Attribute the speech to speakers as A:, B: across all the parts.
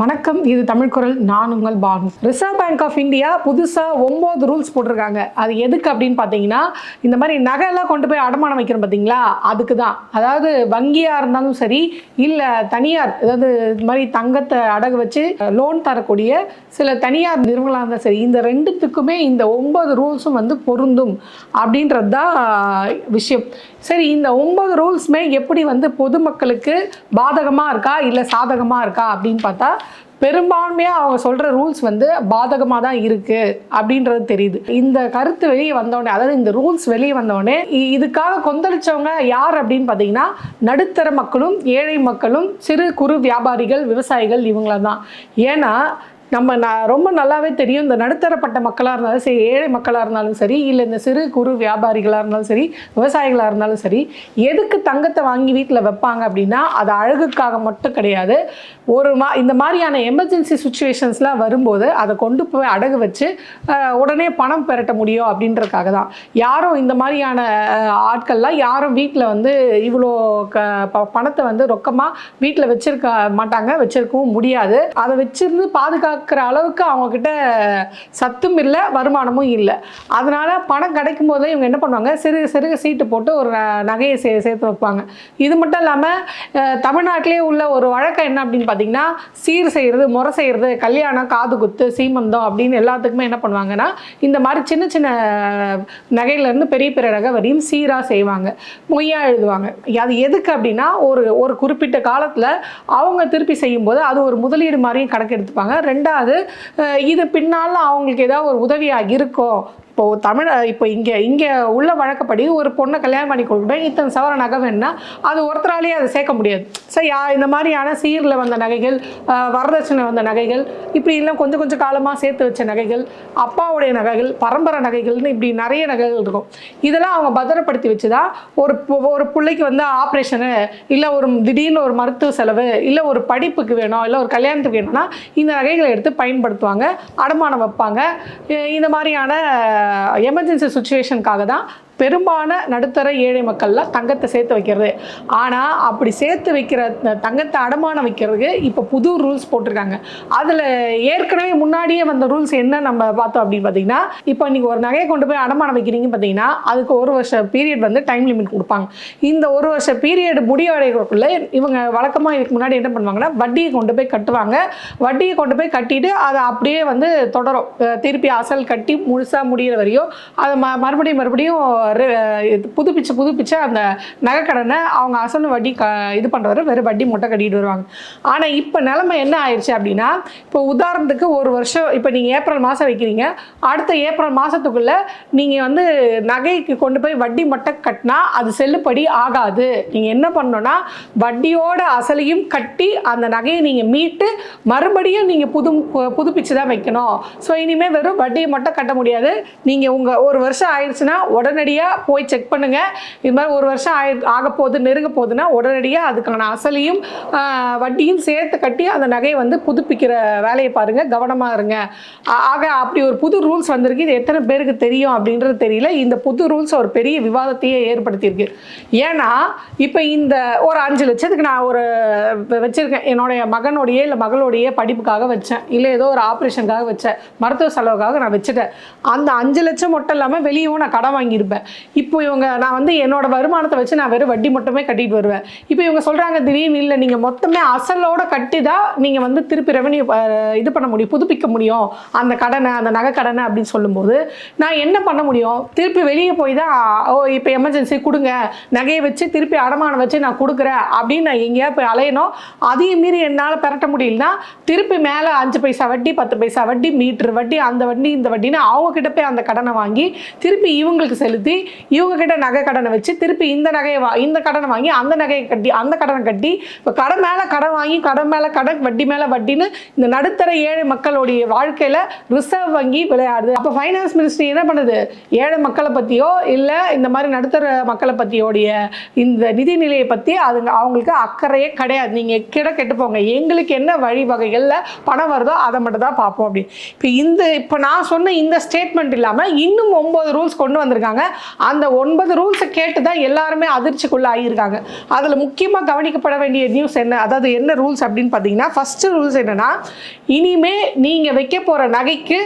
A: வணக்கம் இது தமிழ் குரல். நான் உங்கள் Banu. Reserve Bank of India புதுசாக ஒம்பது ரூல்ஸ் போட்டிருக்காங்க. அது எதுக்கு அப்படின்னு பார்த்தீங்கன்னா இந்த மாதிரி நகையெல்லாம் கொண்டு போய் அடமானம் வைக்கிறோம் பார்த்தீங்களா? அதுக்கு தான். அதாவது வங்கியாக இருந்தாலும் சரி இல்லை தனியார் அதாவது இது மாதிரி தங்கத்தை அடகு வச்சு லோன் தரக்கூடிய சில தனியார் நிறுவனங்களாக இருந்தாலும் சரி இந்த ரெண்டுத்துக்குமே இந்த ஒம்பது ரூல்ஸும் வந்து பொருந்தும் அப்படின்றது தான் விஷயம். சரி இந்த ஒன்பது ரூல்ஸுமே எப்படி வந்து பொதுமக்களுக்கு பாதகமாக இருக்கா இல்லை சாதகமாக இருக்கா அப்படின்னு பார்த்தா பெரும்பான்மையாக அவங்க சொல்கிற ரூல்ஸ் வந்து பாதகமாக தான் இருக்குது அப்படின்றது தெரியுது. இந்த கருத்து வெளியே வந்தோடனே அதாவது இந்த ரூல்ஸ் வெளியே வந்தோடனே இதுக்காக கொந்தளிச்சவங்க யார் அப்படின்னு பார்த்தீங்கன்னா நடுத்தர மக்களும் ஏழை மக்களும் சிறு குறு வியாபாரிகள் விவசாயிகள் இவங்கள தான் ஏன்னா நம்ம நான் ரொம்ப நல்லாவே தெரியும். இந்த நடுத்தரப்பட்ட மக்களாக இருந்தாலும் சரி ஏழை மக்களாக இருந்தாலும் சரி இல்லை இந்த சிறு குறு வியாபாரிகளாக இருந்தாலும் சரி விவசாயிகளாக இருந்தாலும் சரி எதுக்கு தங்கத்தை வாங்கி வீட்டில் வைப்பாங்க அப்படின்னா அது அழகுக்காக மட்டும் கிடையாது. ஒரு மா இந்த மாதிரியான எமர்ஜென்சி சுச்சுவேஷன்ஸ்லாம் வரும்போது அதை கொண்டு போய் அடகு வச்சு உடனே பணம் பெரட்ட முடியும் அப்படின்றதுக்காக தான். யாரும் இந்த மாதிரியான ஆட்கள்லாம் யாரும் வீட்டில் வந்து இவ்வளோ க ப- பணத்தை வந்து ரொக்கமாக வீட்டில் வச்சிருக்க மாட்டாங்க வச்சிருக்கவும் முடியாது. அதை வச்சிருந்து பாதுகாக்கிற அளவுக்கு அவங்கக்கிட்ட சத்தும் இல்லை வருமானமும் இல்லை. அதனால் பணம் கிடைக்கும் போதே இவங்க என்ன பண்ணுவாங்க? சிறு சிறுக சீட்டு போட்டு ஒரு நகையை சே சேர்த்து வைப்பாங்க. இது மட்டும் இல்லாமல் தமிழ்நாட்டிலே உள்ள ஒரு வழக்கம் என்ன அப்படின்னு பார்த்தீங்கன்னா சீர் செய்கிறது முறை செய்கிறது கல்யாணம் காது குத்து சீமந்தம் அப்படின்னு எல்லாத்துக்குமே என்ன பண்ணுவாங்கன்னா இந்த மாதிரி சின்ன சின்ன நகையிலேருந்து பெரிய பெரிய நகை வரையும் சீராக செய்வாங்க. மொய்யா எழுதுவாங்க. அது எதுக்கு அப்படின்னா ஒரு ஒரு குறிப்பிட்ட காலத்தில் அவங்க திருப்பி செய்யும்போது அது ஒரு முதலீடு மாதிரியும் கணக்கு எடுத்துப்பாங்க ரெண்டாவது இது பின்னால் அவங்களுக்கு ஏதாவது ஒரு உதவியாக இருக்கும் இப்போ தமிழ் இப்போ இங்கே இங்கே உள்ள வழக்கப்படி ஒரு பொண்ணை கல்யாணம் பண்ணி கொடுக்குறோம் இத்தனை சவர நகை வேணும்னா அது ஒருத்தராலேயே அதை சேர்க்க முடியாது. சரி யா இந்த மாதிரியான சீரில் வந்த நகைகள் வரதட்சணை வந்த நகைகள் இப்படி எல்லாம் கொஞ்சம் கொஞ்சம் காலமாக சேர்த்து வச்ச நகைகள் அப்பாவுடைய நகைகள் பரம்பரை நகைகள்னு இப்படி நிறைய நகைகள் இருக்கும். இதெல்லாம் அவங்க பத்திரப்படுத்தி வச்சு தான் ஒரு ஒரு பிள்ளைக்கு வந்து ஆப்ரேஷனு இல்லை ஒரு திடீர்னு ஒரு மருத்துவ செலவு இல்லை ஒரு படிப்புக்கு வேணும் இல்லை ஒரு கல்யாணத்துக்கு வேணும்னா இந்த நகைகளை எடுத்து பயன்படுத்துவாங்க அடமானம் வைப்பாங்க. இந்த மாதிரியான எமர்ஜென்சி சுச்சுவேஷனுக்காக தான் பெரும்பான நடுத்தர ஏழை மக்கள்லாம் தங்கத்தை சேர்த்து வைக்கிறது. ஆனால் அப்படி சேர்த்து வைக்கிற தங்கத்தை அடமானம் வைக்கிறதுக்கு இப்போ புது ரூல்ஸ் போட்டிருக்காங்க. அதில் ஏற்கனவே முன்னாடியே வந்த ரூல்ஸ் என்ன நம்ம பார்த்தோம் அப்படின்னு பார்த்தீங்கன்னா இப்போ நீங்கள் ஒரு நகையை கொண்டு போய் அடமானம் வைக்கிறீங்க பார்த்தீங்கன்னா அதுக்கு ஒரு வருஷ பீரியட் வந்து டைம் லிமிட் கொடுப்பாங்க. இந்த ஒரு வருஷ பீரியட் முடிவடைகிறதுக்குள்ள இவங்க வழக்கமாக இதுக்கு முன்னாடி என்ன பண்ணுவாங்கன்னா வட்டியை கொண்டு போய் கட்டுவாங்க. வட்டியை கொண்டு போய் கட்டிட்டு அதை அப்படியே வந்து தொடரும். திருப்பி அசல் கட்டி முழுசாக முடியிற வரையும் அதை ம மறுபடியும் மறுபடியும் புதுப்பிச்சு புதுப்பிச்சு அந்த நகைக்கடனை அவங்க அசல் வட்டி க இது பண்ணுறவரை வெறும் வட்டி மூட்டை கட்டிட்டு வருவாங்க. ஆனால் இப்போ நிலமை என்ன ஆயிடுச்சு அப்படின்னா இப்போ உதாரணத்துக்கு ஒரு வருஷம் இப்போ நீங்கள் ஏப்ரல் மாதம் வைக்கிறீங்க. அடுத்த ஏப்ரல் மாதத்துக்குள்ளே நீங்கள் வந்து நகைக்கு கொண்டு போய் வட்டி மட்டும் கட்டினா அது செல்லுபடி ஆகாது. நீங்கள் என்ன பண்ணணும்னா வட்டியோட அசலையும் கட்டி அந்த நகையை நீங்கள் மீட்டு மறுபடியும் நீங்கள் புது புதுப்பிச்சு தான் வைக்கணும். ஸோ இனிமேல் வெறும் வட்டியை மட்டும் கட்ட முடியாது. நீங்கள் உங்கள் ஒரு வருஷம் ஆயிடுச்சுன்னா உடனடியாக போய் செக் பண்ணுங்கள் இது மாதிரி ஒரு வருஷம் ஆயி ஆக போகுது நெருங்க போகுதுன்னா உடனடியாக அதுக்கான அசலையும் வட்டியும் சேர்த்து கட்டி அந்த நகையை வந்து புதுப்பிக்கிற வேலையை பாருங்கள் கவனமாக இருங்க. ஆக அப்படி ஒரு புது ரூல்ஸ் வந்திருக்கு. இது எத்தனை பேருக்கு தெரியும் அப்படின்றது தெரியல. இந்த புது ரூல்ஸ் ஒரு பெரிய விவாதத்தையே ஏற்படுத்தியிருக்கு. ஏன்னா இப்போ இந்த ஒரு அஞ்சு லட்சத்துக்கு நான் ஒரு வச்சுருக்கேன். என்னுடைய மகனுடைய இல்லை மகளுடைய படிப்புக்காக வச்சேன். இல்லை ஏதோ ஒரு ஆப்ரேஷனுக்காக வச்சேன். மருத்துவ செலவுக்காக நான் வச்சுட்டேன். அந்த அஞ்சு லட்சம் மட்டும் இல்லாமல் வெளியவும் நான் கடன் வாங்கியிருப்பேன். இப்போ இவங்க நான் வந்து என்னோட வருமானத்தை வச்சு நான் வெறும் வட்டி மட்டுமே கட்டிட்டு வருவேன். இப்போ இவங்க சொல்கிறாங்க திடீர்னு இல்லை நீங்கள் மொத்தமே அசலோட கட்டி தான் நீங்கள் வந்து திருப்பி ரெவன்யூ இது பண்ண முடியும் புதுப்பிக்க முடியும். அந்த கடனை அந்த நகை கடனை அப்படின்னு சொல்லும்போது நான் என்ன பண்ண முடியும்? திருப்பி வெளியே போய் தான் ஓ இப்போ எமர்ஜென்சி கொடுங்க. நகையை வச்சு திருப்பி அடமானம் வச்சு நான் கொடுக்குறேன் அப்படின்னு நான் எங்கேயா போய் அலையணும். அதையும் மீறி என்னால் பெரட்ட முடியலனா திருப்பி மேலே அஞ்சு பைசா வட்டி பத்து பைசா வட்டி மீட்ரு வட்டி அந்த வட்டி இந்த வட்டின்னு அவங்க கிட்ட போய் அந்த கடனை வாங்கி திருப்பி இவங்களுக்கு செலுத்தி இவங்க கிட்ட நகை கடனை வச்சு திருப்பி இந்த நகையை வா இந்த கடனை வாங்கி அந்த நகையை கட்டி அந்த கடனை கட்டி இப்போ கடன் மேலே கடன் வாங்கி கடன் மேலே கடன் வட்டி மேலே வட்டின்னு இந்த நடுத்தர ஏழை மக்களுடைய வாழ்க்கையில் ரிசர்வ் வங்கி விளையாடுது. அப்போ ஃபைனான்ஸ் மினிஸ்ட்ரி என்ன பண்ணுது? ஏழை மக்களை பற்றியோ இல்லை இந்த மாதிரி நடுத்தர மக்களை பற்றியோடைய இந்த நிதி நிலையை பற்றி அதுங்க அவங்களுக்கு அக்கறையே கிடையாது. நீங்கள் கிட கெட்டு போங்க. எங்களுக்கு என்ன வழிவகைகளில் பணம் வருதோ அதை மட்டும் தான் பார்ப்போம் அப்படி இப்போ இந்த இப்போ நான் சொன்ன இந்த ஸ்டேட்மெண்ட் இல்லாமல் இன்னும் ஒம்பது ரூல்ஸ் கொண்டு வந்திருக்காங்க. அந்த ஒன்பது ரூல்ஸை கேட்டு தான் எல்லாருமே அதிர்ச்சிக்குள்ள ஆகியிருக்காங்க. அதில் முக்கியமாக கவனிக்கப்பட வேண்டிய நியூஸ் என்ன? அதாவது என்ன ரூல்ஸ் அப்படின்னு பார்த்தீங்கன்னா ஃபஸ்ட்டு ரூல்ஸ் என்னன்னா இனிமே நீங்கள் வைக்க போகிற நகைக்கு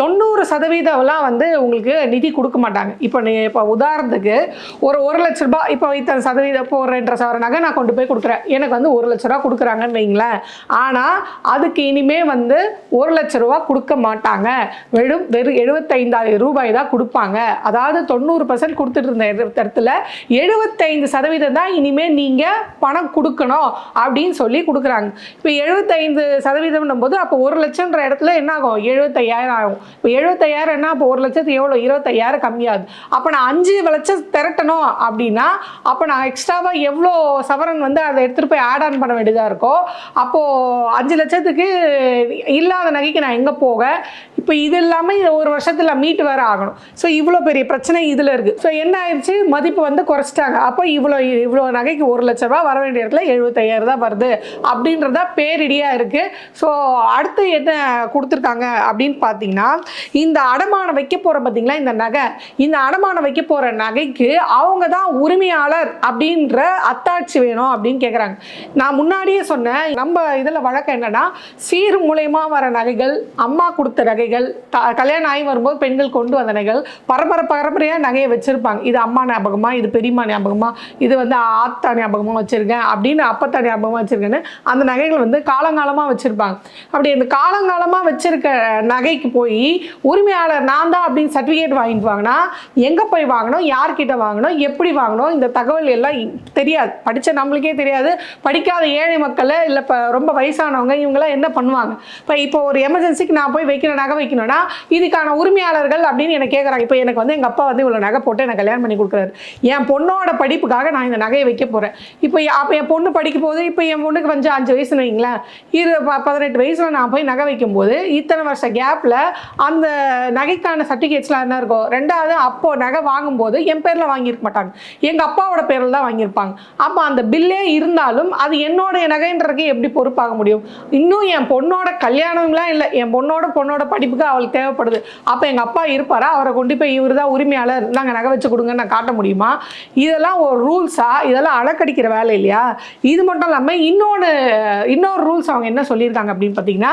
A: தொண்ணூறு சதவீதம்லாம் வந்து உங்களுக்கு நிதி கொடுக்க மாட்டாங்க. இப்போ நீ இப்போ உதாரணத்துக்கு ஒரு ஒரு லட்ச ரூபாய் இப்போ வைத்த சதவீதம் இப்போ ஒரு ரெண்டரை நகை நான் கொண்டு போய் கொடுக்குறேன். எனக்கு வந்து ஒரு லட்ச ரூபா கொடுக்குறாங்கன்னு வைங்களேன். ஆனால் அதுக்கு இனிமே வந்து ஒரு லட்ச ரூபா கொடுக்க மாட்டாங்க. வெறும் வெறும் எழுபத்தைந்தாயிரம் ரூபாய் தான் கொடுப்பாங்க. அதாவது தொண்ணூறு பர்சன்ட் கொடுத்துட்டு இருந்த இடத்துல எழுபத்தைந்து சதவீதம் தான் இனிமே நீங்கள் பணம் கொடுக்கணும் அப்படின்னு சொல்லி கொடுக்குறாங்க. இப்போ எழுபத்தைந்து சதவீதம்னும் போது அப்போ ஒரு லட்சம்ன்ற இடத்துல என்ன ஆகும்? எழுபத்தையாயிரம் ஆகும். இப்போ எழுபத்தையாயிரம்னா என்ன அப்போ ஒரு லட்சத்துக்கு எவ்வளோ இருபத்தையாயிரம் கம்மியாகுது அப்போ நான் அஞ்சு லட்சம் திரட்டணும் அப்படின்னா அப்போ நான் எக்ஸ்ட்ராவாக எவ்வளோ சவரன் வந்து அதை எடுத்துகிட்டு போய் ஆட் ஆன் பண்ண வேண்டியதாக இருக்கோ அப்போது அஞ்சு லட்சத்துக்கு இல்லாத நகைக்கு நான் எங்கே போக இப்போ இது இல்லாமல் இது ஒரு வருஷத்தில் மீட்டு வேறு ஆகணும். ஸோ இவ்வளோ பெரிய பிரச்சனை இதில் இருக்குது ஸோ என்ன ஆயிடுச்சு? மதிப்பு வந்து குறைச்சிட்டாங்க. அப்போ இவ்வளோ இவ்வளோ நகைக்கு ஒரு லட்ச ரூபா வர வேண்டிய இடத்துல எழுபத்தையாயிரம் தான் வருது. அப்படின்றத பேரிடியாக இருக்குது ஸோ அடுத்து என்ன கொடுத்துருக்காங்க அப்படின்னு பார்த்தீங்கன்னா இந்த அடமானம் வைக்க போகிற பார்த்தீங்களா இந்த நகை? இந்த அடமானம் வைக்க போகிற நகைக்கு அவங்க தான் உரிமையாளர் அப்படின்ற அத்தாட்சி வேணும் அப்படின்னு கேட்குறாங்க நான் முன்னாடியே சொன்னேன் நம்ம இதில் வழக்கம் என்னென்னா சீர் மூலயமா வர நகைகள் அம்மா கொடுத்த நகைகள் த கல்யாணம் ஆகி வரும்போது பெண்கள் கொண்டு வந்த நகைகள் பரம்பரை பரம்பரையாக நகையை வச்சுருப்பாங்க. இது அம்மா ஞாபகமா? இது பெரியம்மா ஞாபகமா? இது வந்து ஆத்தா ஞாபகமாக வச்சுருக்கேன் அப்படின்னு அப்பத்தா ஞாபகமாக வச்சுருக்கேன்னு அந்த நகைகள் வந்து காலங்காலமாக வச்சுருப்பாங்க. அப்படி அந்த காலங்காலமாக வச்சுருக்க நகைக்கு போய் உரிமையாளர் நான் தான் அப்படின்னு சர்டிஃபிகேட் வாங்கிட்டு வாங்கினா எங்கே போய் வாங்கணும்? யார்கிட்ட வாங்கணும்? எப்படி வாங்கணும்? இந்த தகவல் எல்லாம் தெரியாது. படித்த நம்மளுக்கே தெரியாது. படிக்காத ஏழை மக்களை இல்லை இப்போ ரொம்ப வயசானவங்க இவங்கெல்லாம் என்ன பண்ணுவாங்க? இப்போ இப்போ ஒரு எமர்ஜென்சிக்கு நான் போய் வைக்கிற நகை வைக்கணும்னா இதுக்கான உரிமையாளர்கள் அப்படின்னு எனக்கு கேட்குறாங்க இப்போ எனக்கு வந்து எங்கள் அப்பா வந்து இவ்வளோ நகை போட்டு எனக்கு கல்யாணம் பண்ணி கொடுக்குறாரு. என் பொண்ணோட படிப்புக்காக நான் இந்த நகையை வைக்க போகிறேன் இப்போ அப்போ என் பொண்ணு படிக்கும் போது இப்போ என் பொண்ணுக்கு வந்து அஞ்சு வயசுன்னு வைங்களேன் இரு பதினெட்டு வயசில் நான் போய் நகை வைக்கும்போது இத்தனை வருஷ கேப்பில் அந்த நகைக்கான சர்டிஃபிகேட்ஸ்லாம் என்ன இருக்கும் ரெண்டாவது அப்போ நகை வாங்கும்போது என் பேரில் வாங்கியிருக்க மாட்டாங்க. எங்கள் அப்பாவோட பேரில் தான் வாங்கியிருப்பாங்க. அப்போ அந்த பில்லே இருந்தாலும் அது என்னோட நகைன்றதுக்கு எப்படி பொறுப்பாக முடியும்? இன்னும் என் பொண்ணோட கல்யாணம்லாம் இல்லை. என் பொண்ணோட பொண்ணோட படிப்பு படிப்புக்கு அவளுக்கு தேவைப்படுது. அப்போ எங்கள் அப்பா இருப்பாரா? அவரை கொண்டு போய் இவர் தான் உரிமையாளர். நாங்கள் நகை வச்சு கொடுங்கன்னு நான் காட்ட முடியுமா? இதெல்லாம் ஒரு ரூல்ஸா இதெல்லாம் அழக்கடிக்கிற வேலை இல்லையா? இது மட்டும் இல்லாமல் இன்னொன்று இன்னொரு ரூல்ஸ் அவங்க என்ன சொல்லியிருக்காங்க அப்படின்னு பார்த்தீங்கன்னா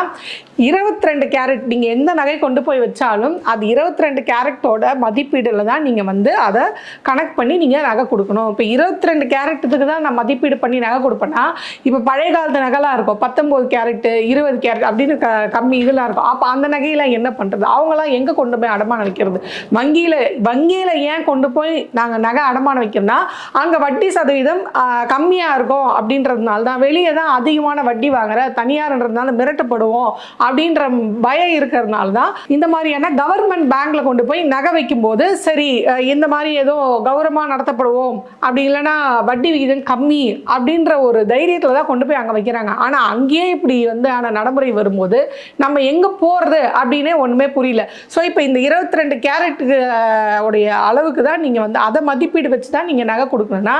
A: இருபத்தி ரெண்டு கேரட் நீங்கள் எந்த நகை கொண்டு போய் வச்சாலும் அது இருபத்தி ரெண்டு கேரட்டோட மதிப்பீடில் தான் நீங்கள் வந்து அதை கனெக்ட் பண்ணி நீங்கள் நகை கொடுக்கணும். இப்போ இருபத்தி ரெண்டு கேரட்டுக்கு தான் நான் மதிப்பீடு பண்ணி நகை கொடுப்பேன்னா இப்போ பழைய காலத்து நகைலாம் இருக்கும். பத்தொம்போது கேரட்டு இருபது கேரட் அப்படின்னு க கம்மி இதெல்லாம் இருக்கும். அப்போ அந்த நகையெல்லாம் என்ன பண்ணுறது அவங்களாம் எங்கே கொண்டு போய் அடமானம் வைக்கிறது? வங்கியில் வங்கியில் ஏன் கொண்டு போய் நாங்கள் நகை அடமானம் வைக்கிறோம்னா அங்கே வட்டி சதவீதம் கம்மியாக இருக்கும் அப்படின்றதுனால தான். வெளியே தான் அதிகமான வட்டி வாங்குற தனியார்ன்றதுனால மிரட்டப்படுவோம் அப்படின்ற பயம் இருக்கிறதுனால தான் இந்த மாதிரியான கவர்மெண்ட் பேங்க்ல கொண்டு போய் நகை வைக்கும்போது சரி இந்த மாதிரி ஏதோ கௌரவமாக நடத்தப்படுவோம் அப்படி இல்லைன்னா வட்டி விகிதம் கம்மி அப்படின்ற ஒரு தைரியத்தில் தான் கொண்டு போய் அங்கே வைக்கிறாங்க. ஆனால் அங்கேயே இப்படி வந்து ஆன நடைமுறை வரும்போது நம்ம எங்கே போகிறது அப்படின்னே ஒன்றுமே புரியல. ஸோ இப்போ இந்த இருபத்தி ரெண்டு கேரட்டுக்கு உடைய அளவுக்கு தான் நீங்கள் வந்து அதை மதிப்பீடு வச்சு தான் நீங்கள் நகை கொடுக்கணும்னா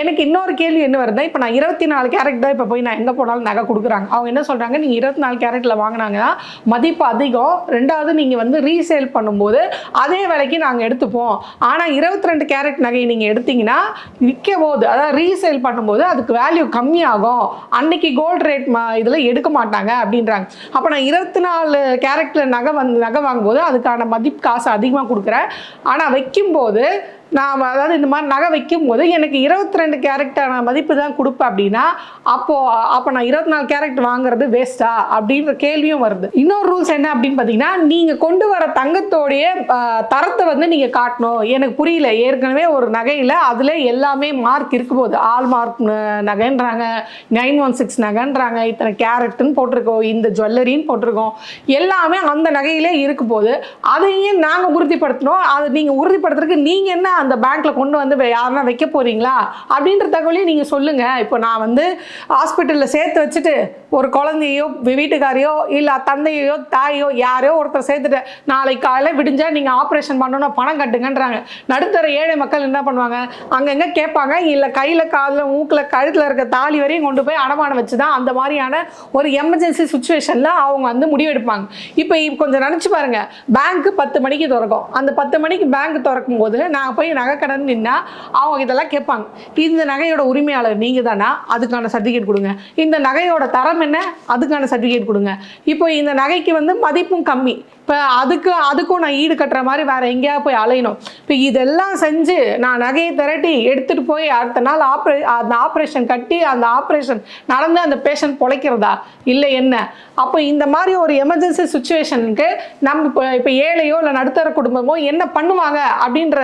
A: எனக்கு இன்னொரு கேள்வி என்ன வருதுன்னா இப்போ நான் இருபத்தி நாலு கேரட் தான் இப்போ போய் நான் எங்கே போனாலும் நகை கொடுக்குறாங்க. அவங்க என்ன சொல்கிறாங்க நீங்கள் இருபத்தி நாலு கேரட்டில் வாங்கினாங்கன்னா மதிப்பு அதிகம். ரெண்டாவது நீங்கள் வந்து ரீசேல் பண்ணும்போது அதே விலைக்கு நாங்கள் எடுத்துப்போம். ஆனால் இருபத்தி ரெண்டு கேரட் நகையை நீங்கள் எடுத்தீங்கன்னா விற்க போது அதாவது ரீசேல் பண்ணும்போது அதுக்கு வேல்யூ கம்மியாகும். அன்னைக்கு கோல்டு ரேட் இதில் எடுக்க மாட்டாங்க அப்படின்றாங்க. அப்போ நான் இருபத்தி நாலு கேரட்டில் நகை வந்து நகை வாங்கும்போது அதுக்கான மதிப்பு காசு அதிகமாக கொடுக்குறேன். ஆனால் வைக்கும்போது நான் அதாவது இந்த மாதிரி நகை வைக்கும்போது எனக்கு இருபத்தி ரெண்டு கேரக்டான மதிப்பு தான் கொடுப்பேன் அப்படின்னா அப்போது அப்போ நான் இருபத்தி நாலு கேரக்ட் வாங்குறது வேஸ்ட்டா அப்படின்ற கேள்வியும் வருது. இன்னொரு ரூல்ஸ் என்ன அப்படின்னு பார்த்தீங்கன்னா நீங்கள் கொண்டு வர தங்கத்தோடைய தரத்தை வந்து நீங்கள் காட்டணும். எனக்கு புரியல. ஏற்கனவே ஒரு நகையில் அதில் எல்லாமே மார்க் இருக்கு போகுது ஆல் மார்க் நகைன்றாங்க. நைன் ஒன் சிக்ஸ் நகைன்றாங்க. இத்தனை கேரட்டுன்னு போட்டிருக்கோம். இந்த ஜுவல்லரின்னு போட்டிருக்கோம். எல்லாமே அந்த நகையிலே இருக்கு போது அதையும் நாங்கள் உறுதிப்படுத்தணும். அதை நீங்கள் உறுதிப்படுத்துறதுக்கு நீங்கள் என்ன அந்த பேங்க்கில் கொண்டு வந்து யாருன்னா வைக்க போகிறீங்களா அப்படின்ற தகவலையும் நீங்கள் சொல்லுங்கள் இப்போ நான் வந்து ஹாஸ்பிட்டலில் சேர்த்து வச்சுட்டு ஒரு குழந்தையோ வீட்டுக்காரையோ இல்லை தந்தையோ தாயோ யாரையோ ஒருத்தர் சேர்த்துட்டு நாளைக்கு காலையில் விடிஞ்சால் நீங்கள் ஆப்ரேஷன் பண்ணணும் பணம் கட்டுங்கன்றாங்க. நடுத்தர ஏழை மக்கள் என்ன பண்ணுவாங்க? அங்கங்கே கேட்பாங்க. இல்லை கையில் காதில் மூக்கில் கழுத்தில் இருக்க தாலி வரையும் கொண்டு போய் அடமானம் வச்சு தான் அந்த மாதிரியான ஒரு எமர்ஜென்சி சுச்சுவேஷனில் அவங்க வந்து முடிவெடுப்பாங்க. இப்போ கொஞ்சம் நினச்சி பாருங்கள் பேங்க்கு பத்து மணிக்கு திறக்கும். அந்த பத்து மணிக்கு பேங்க் திறக்கும் போது நான் போய் நகை நகைக்கடன் நின்னா அவங்க இதெல்லாம் கேட்பாங்க. இந்த நகையோட உரிமையாளர் நீங்கள் தானா? அதுக்கான சர்டிஃபிகேட் கொடுங்க. இந்த நகையோட தரம் என்ன? அதுக்கான சர்டிஃபிகேட் கொடுங்க. இப்போ இந்த நகைக்கு வந்து மதிப்பும் கம்மி. இப்போ அதுக்கு அதுக்கும் நான் ஈடு கட்டுற மாதிரி வேற எங்கேயாவது போய் அலையணும். இப்போ இதெல்லாம் செஞ்சு நான் நகையை திரட்டி எடுத்துட்டு போய் அடுத்த நாள் ஆப்ரே அந்த ஆப்ரேஷன் கட்டி அந்த ஆப்ரேஷன் நடந்து அந்த பேஷண்ட் பொழைக்கிறதா? இல்லை என்ன? அப்போ இந்த மாதிரி ஒரு எமர்ஜென்சி சுச்சுவேஷனுக்கு நம்ம இப்போ இப்போ ஏழையோ இல்லை நடுத்தர குடும்பமோ என்ன பண்ணுவாங்க அப்படின்ற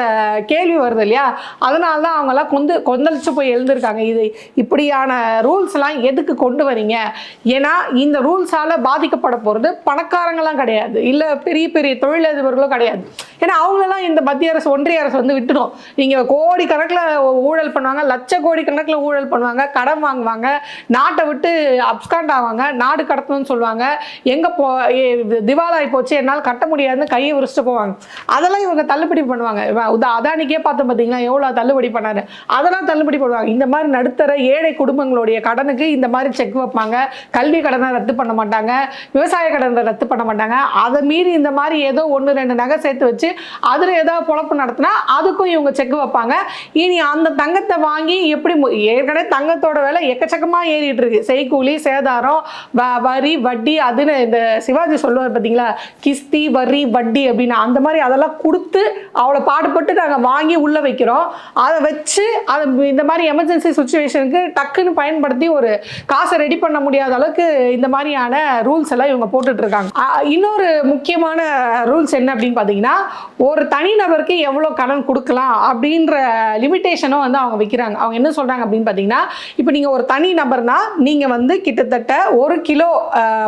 A: கே கேள்வி வருது இல்லையா? அதனால தான் அவங்கெல்லாம் கொந்து கொந்தளிச்சு போய் எழுந்திருக்காங்க. இது இப்படியான ரூல்ஸ்லாம் எதுக்கு கொண்டு வரீங்க? ஏன்னா இந்த ரூல்ஸால் பாதிக்கப்பட போகிறது பணக்காரங்களாம் கிடையாது. இல்லை பெரிய பெரிய தொழிலதிபர்களும் கிடையாது. ஏன்னா அவங்களெல்லாம் இந்த மத்திய அரசு ஒன்றிய அரசு வந்து விட்டுடும். நீங்கள் கோடி கணக்கில் ஊழல் பண்ணுவாங்க லட்ச கோடி கணக்கில் ஊழல் பண்ணுவாங்க கடன் வாங்குவாங்க நாட்டை விட்டு அப்ஸ்காண்ட் ஆவாங்க நாடு கடத்தணும்னு சொல்லுவாங்க. எங்கே போ ஏ- திவாலாகி போச்சு என்னால் கட்ட முடியாதுன்னு கையை விரிச்சிட்டு போவாங்க. அதெல்லாம் இவங்க தள்ளுபடி பண்ணுவாங்க. அதான் அதானிக்கே பார்த்தோம் பார்த்தீங்களா எவ்வளோ தள்ளுபடி பண்ணாரு. அதெல்லாம் தள்ளுபடி பண்ணுவாங்க. இந்த மாதிரி நடுத்தர ஏழை குடும்பங்களுடைய கடனுக்கு இந்த மாதிரி செக் வைப்பாங்க. கல்வி கடனை ரத்து பண்ண மாட்டாங்க. விவசாய கடனை ரத்து பண்ண மாட்டாங்க. அதை மீறி இந்த மாதிரி ஏதோ ஒன்று ரெண்டு நகை சேர்த்து வச்சு அதில் ஏதோ பொழப்பு நடத்தினா அதுக்கும் இவங்க செக் வைப்பாங்க. இனி அந்த தங்கத்தை வாங்கி எப்படி ஏற்கனவே தங்கத்தோட விலை எக்கச்சக்கமாக ஏறிட்டு இருக்கு. செய்கூலி சேதாரம் வ- வரி வட்டி அதுன்னு இந்த சிவாஜி சொல்லுவார் பார்த்தீங்களா கிஸ்தி வரி வட்டி அப்படின்னு அந்த மாதிரி அதெல்லாம் கொடுத்து அவளை பாடுபட்டு நாங்கள் வாங்கி உள்ளே வைக்கிறோம். அதை வச்சு அதை இந்த மாதிரி எமர்ஜென்சி சுச்சுவேஷனுக்கு டக்குன்னு பயன்படுத்தி ஒரு காசை ரெடி பண்ண முடியாத அளவுக்கு இந்த மாதிரியான ரூல்ஸ் எல்லாம் இவங்க போட்டுட்ருக்காங்க இன்னொரு முக்கியமான ரூல்ஸ் என்ன அப்படின்னு பார்த்தீங்கன்னா ஒரு தனிநபருக்கு எவ்வளோ கடன் கொடுக்கலாம் அப்படின்ற லிமிட்டேஷனும் வந்து அவங்க வைக்கிறாங்க. அவங்க என்ன சொல்கிறாங்க அப்படின்னு பார்த்தீங்கன்னா இப்போ நீங்கள் ஒரு தனி நபர்னா நீங்கள் வந்து கிட்டத்தட்ட ஒரு கிலோ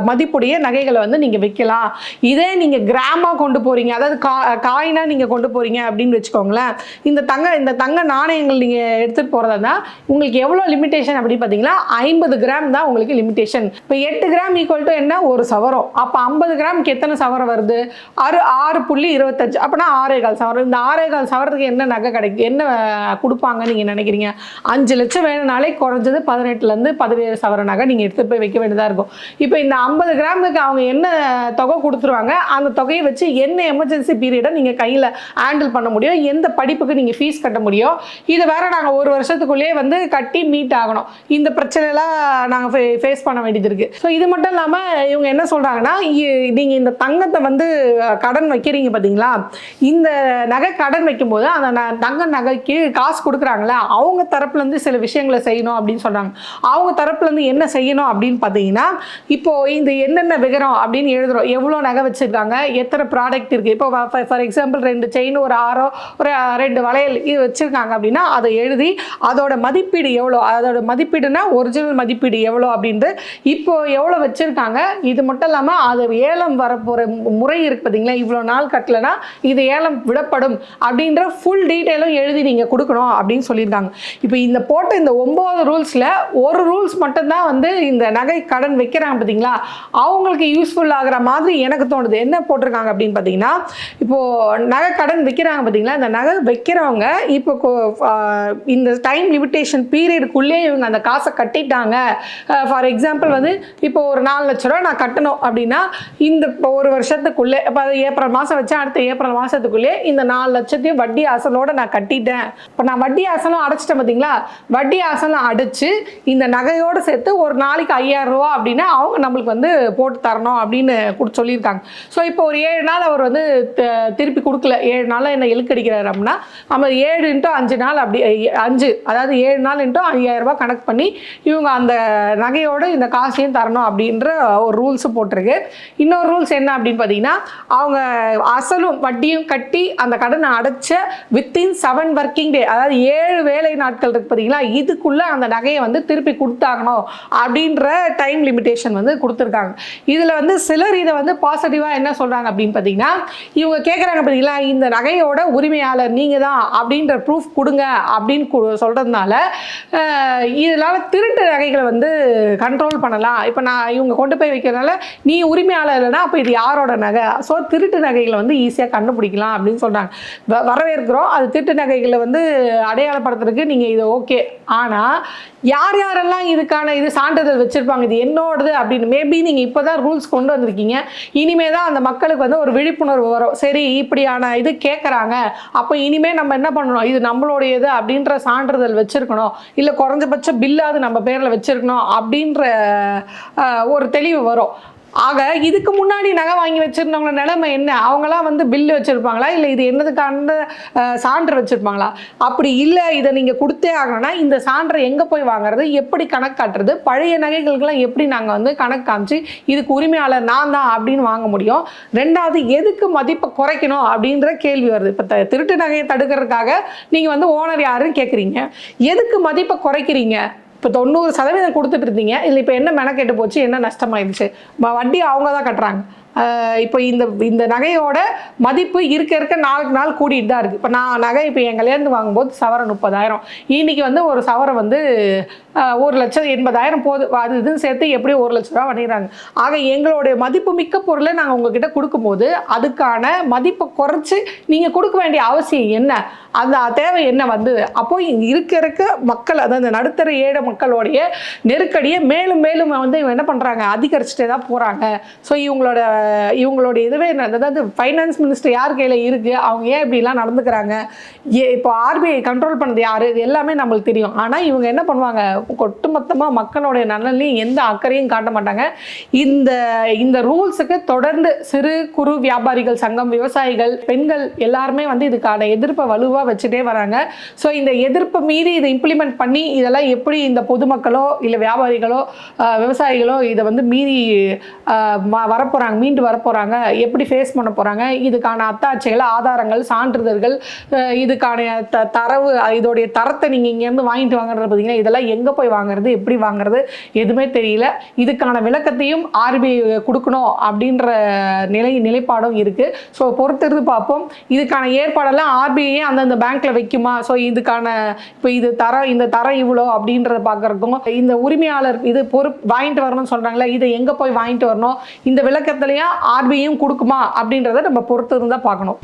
A: மதிப்புடைய நகைகளை வந்து நீங்கள் வைக்கலாம். இதே நீங்கள் கிராமாக கொண்டு போகிறீங்க அதாவது கா காயினாக நீங்கள் கொண்டு போகிறீங்க அப்படின்னு வச்சுக்கோங்களேன். இந்த தங்க இந்த தங்க நாணயங்கள் நீங்கள் எடுத்துகிட்டு போகிறதா உங்களுக்கு எவ்வளோ லிமிட்டேஷன் அப்படின்னு பார்த்தீங்கன்னா ஐம்பது கிராம் தான் உங்களுக்கு லிமிட்டேஷன் இப்போ எட்டு கிராம் ஈக்குவல் டு என்ன? ஒரு சவரம். அப்போ ஐம்பது கிராமுக்கு எத்தனை சவரம் வருது? ஆறு ஆறு புள்ளி இருபத்தஞ்சு. அப்போனா ஆறே கால் சவரம். இந்த ஆறே கால் சவரத்துக்கு என்ன நகை கிடைக்கும் என்ன கொடுப்பாங்க நீங்கள் நினைக்கிறீங்க? அஞ்சு லட்சம் வேணும்னாலே குறைஞ்சது பதினெட்டுலேருந்து பதினேழு சவர நகை நீங்கள் எடுத்துகிட்டு போய் வைக்க வேண்டியதாக இருக்கும். இப்போ இந்த ஐம்பது கிராமுக்கு அவங்க என்ன தொகை கொடுத்துருவாங்க? அந்த தொகையை வச்சு என்ன எமர்ஜென்சி பீரியடை நீங்கள் கையில் ஹேண்டில் பண்ண முடியும்? எந்த படிப்புக்கு நீங்கள் ஃபீஸ் கட்ட முடியும். இதை வேற நாங்கள் ஒரு வருஷத்துக்குள்ளேயே வந்து கட்டி மீட் ஆகணும். இந்த பிரச்சனைலாம் நாங்கள் ஃபே ஃபேஸ் பண்ண வேண்டியது இருக்குது ஸோ இது மட்டும் இல்லாமல் இவங்க என்ன சொல்கிறாங்கன்னா நீங்கள் இந்த தங்கத்தை வந்து கடன் வைக்கிறீங்க பார்த்தீங்களா இந்த நகை கடன் வைக்கும்போது அந்த ந- தங்க நகைக்கு காசு கொடுக்குறாங்களே அவங்க தரப்புலேருந்து சில விஷயங்களை செய்யணும் அப்படின்னு சொல்கிறாங்க அவங்க தரப்புலேருந்து என்ன செய்யணும் அப்படின்னு பார்த்தீங்கன்னா இப்போது இந்த என்னென்ன விகரம் அப்படின்னு எழுதுகிறோம் எவ்வளோ நகை வச்சுருக்காங்க? எத்தனை ப்ராடக்ட் இருக்குது இப்போ ஃபார் எக்ஸாம்பிள் ரெண்டு செயின் ஒரு ஆரோ ஒரு ரெண்டு வளையல் இது வச்சுருக்காங்க அப்படின்னா அதை எழுதி அதோட மதிப்பீடு எவ்வளோ? அதோட மதிப்பீடுனா ஒரிஜினல் மதிப்பீடு எவ்வளோ அப்படின்ட்டு இப்போ எவ்வளோ வச்சுருக்காங்க? இது மட்டும் இல்லாமல் அது ஏலம் வரப்போகிற முறை இருக்கு பார்த்தீங்களா இவ்வளோ நாள் கட்டலைன்னா இது ஏலம் விடப்படும் அப்படின்ற ஃபுல் டீட்டெயிலும் எழுதி நீங்கள் கொடுக்கணும் அப்படின்னு சொல்லியிருக்காங்க. இப்போ இந்த போட்ட இந்த ஒம்பது ரூல்ஸில் ஒரு ரூல்ஸ் மட்டும்தான் வந்து இந்த நகை கடன் வைக்கிறாங்க பார்த்தீங்களா அவங்களுக்கு யூஸ்ஃபுல் ஆகிற மாதிரி எனக்கு தோணுது. என்ன போட்டிருக்காங்க அப்படின்னு பார்த்தீங்கன்னா இப்போது நகை கடன் வைக்கிறாங்க பார்த்தீங்களா இந்த நகை வைக்கிறவங்க இப்போ இந்த டைம் லிமிட்டேஷன் பீரியடுக்குள்ளே இவங்க அந்த காசை கட்டிட்டாங்க. ஃபார் எக்ஸாம்பிள் வந்து இப்போ ஒரு நாலு லட்ச ரூபா நான் கட்டணும் அப்படின்னா இந்த இப்போ ஒரு வருஷத்துக்குள்ளே இப்போ அது ஏப்ரல் மாதம் வச்சா அடுத்த ஏப்ரல் மாதத்துக்குள்ளே இந்த நாலு லட்சத்தையும் வட்டி அசலோட நான் கட்டிட்டேன். இப்போ நான் வட்டி அசலும் அடைச்சிட்டேன் பார்த்தீங்களா? வட்டி அசலும் அடைச்சு இந்த நகையோடு சேர்த்து ஒரு நாளைக்கு ஐயாயிரம் ரூபா அப்படின்னா அவங்க நம்மளுக்கு வந்து போட்டு தரணும் அப்படின்னு கொடுத்து சொல்லியிருக்காங்க. ஸோ இப்போ ஒரு ஏழு நாள் அவர் வந்து த- திருப்பி கொடுக்கல. ஏழு நாளில் என்ன இழுக்கடிக்கிறார் அப்படின்னா நம்ம ஏழு இன்ட்டு அஞ்சு நாள் அப்படி அஞ்சு அதாவது ஏழு நாள் இன்ட்டு ஐயாயிரம் ரூபாய் கணக்கு பண்ணி இவங்க அந்த நகையோட இந்த காசையும் தரணும் அப்படின்ற ஒரு ரூல்ஸ் போட்டிருக்கு. இன்னொரு ரூல்ஸ் என்ன அப்படின்னு பார்த்தீங்கன்னா அவங்க அசலும் வட்டியும் கட்டி அந்த கடனை அடைச்ச வித்தின் செவன் ஒர்க்கிங் டே அதாவது ஏழு வேலை நாட்கள் இருக்கு பார்த்தீங்களா இதுக்குள்ளே அந்த நகையை வந்து திருப்பி கொடுத்தாகணும் அப்படின்ற டைம் லிமிட்டேஷன் வந்து கொடுத்துருக்காங்க. இதில் வந்து சிலர் இதை வந்து பாசிட்டிவாக என்ன சொல்கிறாங்க அப்படின்னு பார்த்தீங்கன்னா இவங்க கேட்குறாங்க பார்த்தீங்களா இந்த நகையோட உரிமையாளர் நீங்கள் தான் அப்படின்ற ப்ரூஃப் கொடுங்க அப்படின்னு கு- இதனால் திருட்டு நகைகளை வந்து கண்ட்ரோல் பண்ணலாம். இப்போ நான் இவங்க கொண்டு போய் வைக்கிறதுனால நீ உரிமையாளர் இல்லைன்னா அப்போ இது யாரோட நகை? ஸோ திருட்டு நகைகளை வந்து ஈஸியாக கண்டுபிடிக்கலாம் அப்படின்னு சொல்கிறாங்க வரவேற்கிறோம். அது திருட்டு நகைகளை வந்து அடையாளப்படுத்துறதுக்கு நீங்கள் இது ஓகே ஆனால் யார் யாரெல்லாம் இதுக்கான இது சான்றிதழ் வச்சுருப்பாங்க இது என்னோடது அப்படின்னு மேபி நீங்கள் இப்போ தான் ரூல்ஸ் கொண்டு வந்திருக்கீங்க. இனிமே தான் அந்த மக்களுக்கு வந்து ஒரு விழிப்புணர்வு வரும். சரி இப்படியான இது கேட்குறாங்க அப்போ இனிமேல் நம்ம என்ன பண்ணணும்? இது நம்மளுடையது அப்படின்ற சான்றிதழ் வச்சுருக்கணும். இல்லை குறைஞ்சபட்ச பில்லாவது நம்ம பேரில் வச்சுருக்கணும் அப்படின்ற ஒரு தெளிவு வரும். ஆக இதுக்கு முன்னாடி நகை வாங்கி வச்சிருந்தவங்க நிலைமை என்ன? அவங்களாம் வந்து பில்லு வச்சுருப்பாங்களா? இல்லை இது என்னதுக்கான சான்று வச்சுருப்பாங்களா? அப்படி இல்லை இதை நீங்கள் கொடுத்தே ஆகணும்னா இந்த சான்றை எங்கே போய் வாங்குறது? எப்படி கணக்கு காட்டுறது? பழைய நகைகளுக்கெல்லாம் எப்படி நாங்கள் வந்து கணக்கு காமிச்சு இதுக்கு உரிமையாளர் நான் தான் அப்படின்னு வாங்க முடியும்? ரெண்டாவது எதுக்கு மதிப்பை குறைக்கணும் அப்படின்ற கேள்வி வருது. இப்போ திருட்டு நகையை தடுக்கிறதுக்காக நீங்கள் வந்து ஓனர் யாருன்னு கேட்குறீங்க எதுக்கு மதிப்பை குறைக்கிறீங்க? இப்போ தொண்ணூறு சதவீதம் கொடுத்துட்டு இருந்தீங்க. இல்லை இப்போ என்ன மெனக்கெட்டு போச்சு? என்ன நஷ்டமாயிடுச்சு? வட்டி அவங்க தான் கட்டுறாங்க. இப்போ இந்த இந்த நகையோட மதிப்பு இருக்க இருக்க நாளுக்கு நாள் கூடிட்டு தான் இருக்குது இப்போ நான் நகை இப்போ என் கல்யாணத்து வாங்கும்போது சவர முப்பதாயிரம். இன்னைக்கு வந்து ஒரு சவரம் வந்து ஒரு லட்சம் எண்பதாயிரம் போது அது இதுன்னு சேர்த்து எப்படியும் ஒரு லட்ச ரூபா பண்ணிடுறாங்க. ஆக எங்களுடைய மதிப்பு மிக்க பொருளை நாங்கள் உங்ககிட்ட கொடுக்கும்போது அதுக்கான மதிப்பை குறைச்சி நீங்கள் கொடுக்க வேண்டிய அவசியம் என்ன? அந்த தேவை என்ன வந்து? அப்போ இங்கே இருக்க இருக்க மக்கள் அதாவது இந்த நடுத்தர ஏழை மக்களுடைய நெருக்கடியை மேலும் மேலும் வந்து இவங்க என்ன பண்ணுறாங்க அதிகரிச்சுட்டே தான் போகிறாங்க ஸோ இவங்களோட இவங்களுடைய இதுவே என்ன அதாவது ஃபைனான்ஸ் மினிஸ்டர் யார் கையில் இருக்குது அவங்க ஏன் இப்படிலாம் நடந்துக்கிறாங்க? ஏ இப்போ ஆர்பிஐ கண்ட்ரோல் பண்ணது யார்? இது எல்லாமே நம்மளுக்கு தெரியும். ஆனால் இவங்க என்ன பண்ணுவாங்க? ஒட்டுமொத்தமாக மக்களுடைய நலன்லையும் எந்த அக்கறையும் காட்ட மாட்டாங்க. இந்த இந்த ரூல்ஸுக்கு தொடர்ந்து சிறு குறு வியாபாரிகள் சங்கம் விவசாயிகள் பெண்கள் எல்லாருமே வந்து இதுக்கான எதிர்ப்பை வலுவாக வச்சுட்டே வராங்க. ஸோ இந்த எதிர்ப்பை மீறி இதை இம்ப்ளிமெண்ட் பண்ணி இதெல்லாம் எப்படி இந்த பொதுமக்களோ இல்லை வியாபாரிகளோ விவசாயிகளோ இதை வந்து மீறி வரப்போகிறாங்க ம- மீண்டு போகிறாங்க எப்படி ஃபேஸ் பண்ண போகிறாங்க இதுக்கான அத்தாட்சிகள் ஆதாரங்கள் சான்றிதழ்கள் இதுக்கான த தரவு இதோடைய தரத்தை நீங்கள் இங்கேருந்து வாங்கிட்டு வாங்குறது பார்த்தீங்கன்னா இதெல்லாம் எங்கே போய் வாங்குறது எப்படி வாங்குறது எதுவுமே தெரியல. இதுக்கான விளக்கத்தையும் ஆர்பிஐ கொடுக்கணும் அப்படின்ற நிலை நிலைப்பாடும் இருக்குது ஸோ பொறுத்திருந்து பார்ப்போம். இதுக்கான ஏற்பாடெல்லாம் ஆர்பிஐயே அந்தந்த பேங்க்கில் வைக்குமா? ஸோ இதுக்கான இப்போ இது தரம் இந்த தரம் இவ்வளோ அப்படின்றத பார்க்குறதுக்கும் இந்த உரிமையாளர் இது பொறுப்பு வாங்கிட்டு வரணும்னு சொல்கிறாங்களே இதை எங்கே போய் வாங்கிட்டு வரணும்? இந்த விளக்கத்திலேயே ஆர்பிஐயும் கொடுக்குமா அப்படின்றத நம்ம பொறுத்து இருந்தால் பார்க்கணும்.